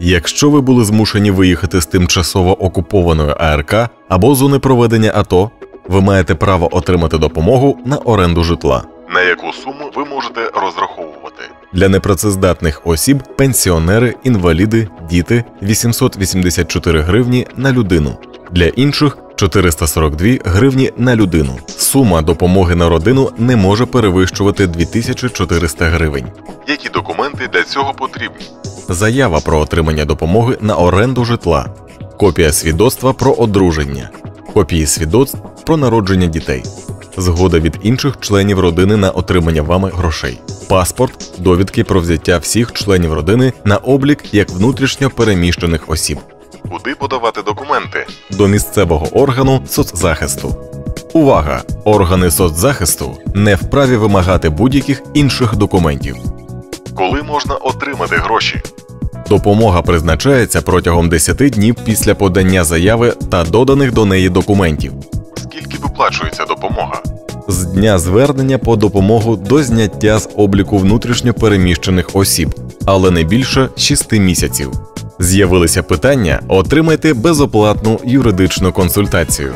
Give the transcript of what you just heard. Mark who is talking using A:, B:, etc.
A: Якщо ви були змушені виїхати з тимчасово окупованої АРК або зони проведення АТО, ви маєте право отримати допомогу на оренду житла. На яку суму ви можете розраховувати? Для непрацездатних осіб пенсіонери, інваліди, діти 884 гривні на людину. Для інших 442 гривні на людину. Сума допомоги на родину не може перевищувати 2400 гривень. Які документи для цього потрібні? Заява про отримання допомоги на оренду житла, копія свідоцтва про одруження, копії свідоцтв про народження дітей, згода від інших членів родини на отримання вами грошей, паспорт, довідки про взяття всіх членів родини на облік як внутрішньо переміщених осіб. Куди подавати документи? До місцевого органу соцзахисту. Увага! Органи соцзахисту не вправі вимагати будь-яких інших документів. Коли можна отримати гроші? Допомога призначається протягом 10 днів після подання заяви та доданих до неї документів. Скільки виплачується допомога? З дня звернення по допомогу до зняття з обліку внутрішньо переміщених осіб, але не більше 6 місяців. З'явилися питання, отримайте безоплатну юридичну консультацію.